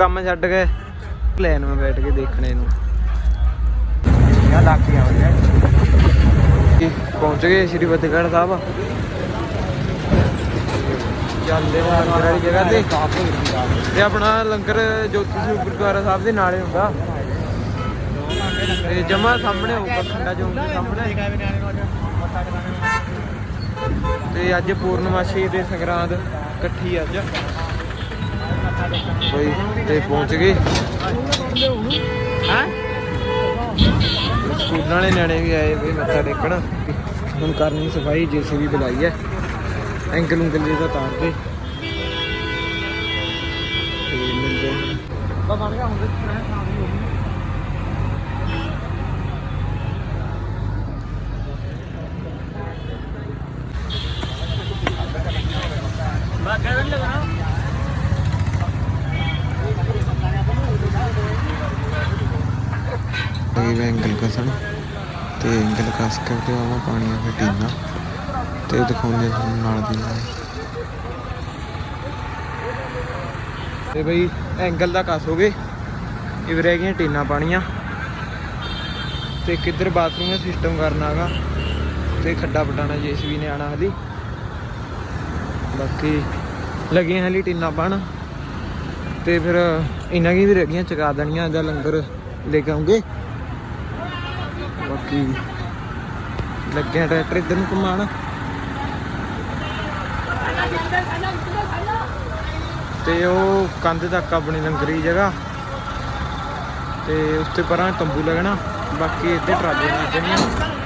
ਕੰਮ ਛੱਡ ਕੇ ਪਲਾਨ 'ਮੈਂ ਬੈਠ ਕੇ ਦੇਖਣੇ ਨੂੰ। ਯਾ ਲੱਗ ਗਿਆ ਉਹਨੇ ਪਹੁੰਚ ਗਏ ਸ਼੍ਰੀ ਫਤਿਹਗੜ੍ਹ ਸਾਹਿਬ। ਜਾਂਦੇ ਆ ਵਾਲੀ ਜਗ੍ਹਾ ਤੇ। ਤੇ ਆਪਣਾ ਲੰਗਰ ਜੋਤੀ ਸਰੂਪ ਗੁਰਦੁਆਰਾ ਸਾਹਿਬ ਦੇ ਨਾਲੇ ਹੁੰਦਾ। ਤੇ ਜਮਾ ਸਾਹਮਣੇ ਹੋਊਗਾ ਖੰਡਾ ਚੌਂਕ ਦੇ ਸਾਹਮਣੇ। ਤੇ ਅੱਜ ਪੂਰਨਮਾਸ਼ੀ ਦੇ ਸੰਗਰਾਂਦ ਇਕੱਠੀ ਅੱਜ। ਬਈ ਤੇ ਪਹੁੰਚ ਗਏ ਹਾਂ? ਸਕੂਲ ਵਾਲੇ ਨਿਆਣੇ ਵੀ ਆਏ ਵੀ ਮੱਥਾ ਟੇਕਣ। ਹੁਣ ਕਰਨੀ ਸਫ਼ਾਈ ਜੇਸੀਬੀ ਬੁਲਾਈ ਹੈ। ਐਂਗਲ ਉਂਗਲ ਜਿਹਦਾ ਤਾਰ ਤੇ ਤੇ ਮਿਲਦੇ। ਬਾ ਬਣ ਗਿਆ ਹੁੰਦੇ ਬਾਗਾ ਅਗੀ ਵੇ ਐਂਗਲ ਕਸਣ ਤੇ ਐਂਗਲ ਕਸ ਕੇ ਤੇ ਆਵਾ ਪਾਣੀ ਆ ਫਿਰ ਟੀਨਾ ਤੇ ਦਿਖਾਉਂਦੇ ਤੁਹਾਨੂੰ ਨਾਲ ਦੀ ਨਾਲ। ਤੇ ਬਈ ਐਂਗਲ ਦਾ ਕਸ ਇਹ ਰਹਿ ਗਈਆਂ ਟੀਨਾ ਪਾਣੀਆਂ। ਤੇ ਕਿੱਧਰ ਬਾਥਰੂਮ ਦਾ ਸਿਸਟਮ ਕਰਨਾ ਹੈਗਾ। ਤੇ ਖੱਡਾ ਪਟਾਣਾ ਜੇਸੀਬੀ ਨੇ ਆਣਾ ਹਲੀ ਬਾਕੀ ਲੱਗੀਆਂ ਹਲੀ ਟੀਨਾ ਪਾਣ। ਤੇ ਫਿਰ ਇਹਨਾਂ ਕੀ ਵੀ ਰਹਿ ਗਈਆਂ, ਚਕਾ ਦੇਣੀਆਂ ਜਾਂ ਲੰਗਰ ਲੈ ਕੇ ਆਉਂਗੇ। ਬਾਕੀ ਲੱਗਿਆ ਟਰੈਕਟਰ ਇੱਧਰ ਨੂੰ ਘੁਮਾਣ ਤੇ ਉਹ ਕੰਧ ਤੱਕ ਆਪਣੀ ਲੰਗਰੀ ਜਗ੍ਹਾ। ਤੇ ਉਸ ਤੇ ਪਰਾਂ ਤੰਬੂ ਲੱਗਣਾ। ਬਾਕੀ ਇੱਥੇ ਟਰਾਲੀਆਂ ਲੱਗ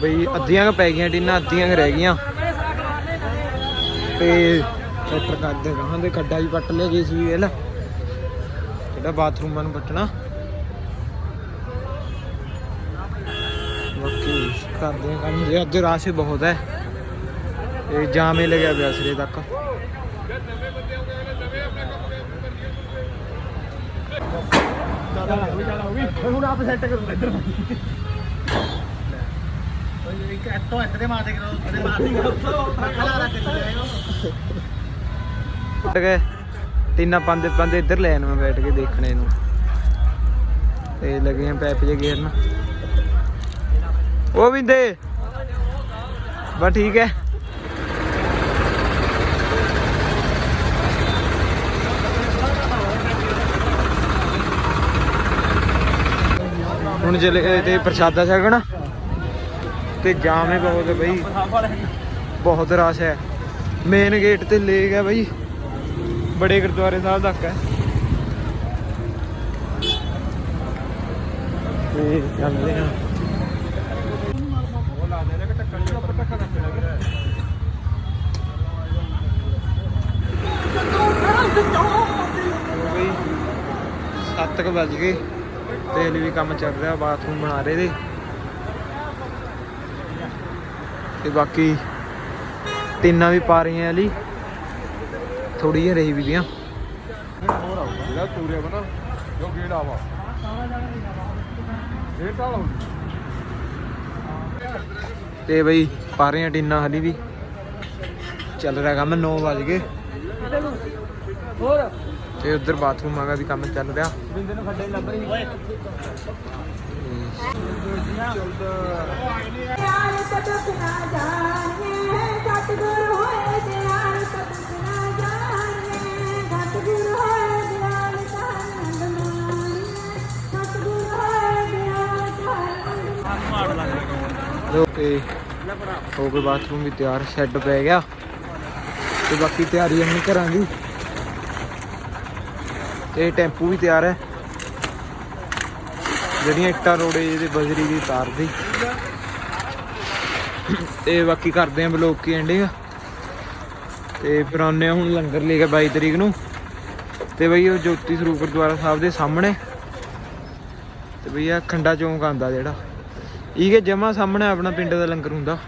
ਬਈ ਅੱਧੀਆਂ ਕੁ ਪੈ ਗਈਆਂ ਟੀਨਾਂ, ਅੱਧੀਆਂ ਕੁ ਰਹਿ ਗਈਆਂ। ਤੇ ਟਰੈਕਟਰ ਕਰਦੇ ਗਾਹਾਂ ਦੇ ਖੱਡਾ ਵੀ ਪੱਟ ਲਿਆ ਜੀ ਸੀ ਵੇਲ ਜਿਹੜਾ ਬਾਥਰੂਮਾਂ ਨੂੰ ਪੱਟਣਾ। ਬਾਕੀ ਕਰਦੇ ਆ ਕੰਮ, ਜੇ ਅੱਜ ਰਸ਼ ਬਹੁਤ ਹੈ, ਇਹ ਜਾਮੇ ਲੱਗਿਆ ਪਿਆ ਸਿਰੇ ਤੱਕ। ਹੁਣ ਆਪ ਸੈੱਟ ਕਰ ਇੱਧਰ। ਇੱਕ ਐਤੋਂ ਇੱਧਰ ਮਾਰ ਦੇ ਕਰੋ ਕਦੇ ਮਾਰ ਨਹੀਂ ਕਰੋ ਖਲਾ ਰੱਖ ਕੇ ਉੱਟ ਗਏ ਤਿੰਨਾਂ ਪੰਜ ਪੰਦੇ ਇੱਧਰ ਲੈਣ ਮੈਂ ਬੈਠ ਕੇ ਦੇਖਣੇ ਨੂੰ। ਤੇ ਲੱਗੀਆਂ ਪੈਪ ਜੇ ਗੇਰਨ ਉਹ ਵੀ ਦੇ। ਬਸ ਠੀਕ ਹੈ। ਹੁਣ ਚਲੇ ਤੇ ਪ੍ਰਸ਼ਾਦਾ ਛਕਣਾ। ਤੇ ਜਾਮ ਹੀ ਬਹੁਤ ਹੈ ਬਈ। ਬਹੁਤ ਰਸ਼ ਹੈ। ਮੇਨ ਗੇਟ ਤੇ ਲੇਕ ਹੈ ਬਈ। ਬੜੇ ਗੁਰਦੁਆਰੇ ਸਾਹਿਬ ਤੱਕ ਹੈ। ਤੇ ਚੱਲਦੇ ਆ ਬਈ 7 ਵੱਜ ਗਏ। ਤੇ ਹਲੇ ਵੀ ਕੰਮ ਚੱਲ ਰਿਹਾ, ਬਾਥਰੂਮ ਬਣਾ ਰਹੇ ਦੇ ਤੇ ਬਾਕੀ ਟੀਨਾਂ ਵੀ ਪਾ ਰਹੀਆਂ ਹਲੀ ਥੋੜੀ ਜਿਹੀ ਰਹੀ ਵੀ ਦੀਆਂ। ਹੋਰ ਆਊਗਾ ਜਿਹੜਾ ਤੂਰਿਆ ਬਣਾ ਜੋ ਗੇੜ ਆਵਾ ਇਹ ਤਾਂ ਬਈ ਪਾ ਰਹੀਆਂ ਟੀਨਾਂ ਹਲੀ ਵੀ। ਚੱਲ ਰਿਹਾ ਕੰਮ 9 ਵੱਜ ਗਏ। ਹੋਰ ਤੇ ਉਧਰ ਬਾਥਰੂਮ ਆਗਾ ਵੀ ਕੰਮ ਚੱਲ ਰਿਹਾ। ਬਿੰਦੇ ਨੂੰ ਖੱਡੇ ਲੱਭ ਰਹੀ ਓਏ ਪਿਆਰ ਕਦਕ ਨਾ ਜਾਣੇ ਸਤਿਗੁਰ ਹੋਏ ਦਿਆਲ ਕਦਕ ਨਾ ਜਾਣੇ ਸਤਿਗੁਰ ਹੋਏ ਦਿਆਲ ਤਾਨੰਦ ਮਾਣੇ ਸਤਿਗੁਰ ਹੋਏ ਦਿਆਲ ਤਾਨੰਦ ਮਾਰ ਹੋ ਕੇ ਬਾਥਰੂਮ ਵੀ ਤਿਆਰ, ਸ਼ੈੱਡ ਪੈ ਗਿਆ। ਤੇ ਬਾਕੀ ਤਿਆਰੀ ਆਪਣੀ ਘਰਾਂ ਦੀ ਤੇ ਟੈਂਪੂ ਵੀ ਤਿਆਰ ਹੈ। ਜਿਹੜੀਆਂ ਇੱਟਾਂ ਰੋੜੇ ਜਿਹਦੇ ਬਜਰੀ ਦੀ ਤਾਰ ਦੀ। ਤੇ ਬਾਕੀ ਕਰਦੇ ਆਂ ਬਲੌਕ ਕੀ ਐਂਡਿੰਗ ਤੇ ਫਿਰ ਆਉਂਦੇ ਹਾਂ ਹੁਣ ਲੰਗਰ ਲੈ ਕੇ 22 ਤਰੀਕ ਨੂੰ। ਤੇ ਬਈ ਉਹ ਜੋਤੀ ਸਰੂਪ ਗੁਰਦੁਆਰਾ ਸਾਹਿਬ ਦੇ ਸਾਹਮਣੇ। ਤੇ ਬਈ ਆ ਖੰਡਾ ਚੌਂਕ ਆਂਦਾ ਜਿਹੜਾ। ਇਹ ਕੇ ਜਮਾ ਸਾਹਮਣੇ ਆਪਣਾ ਪਿੰਡ ਦਾ ਲੰਗਰ ਹੁੰਦਾ।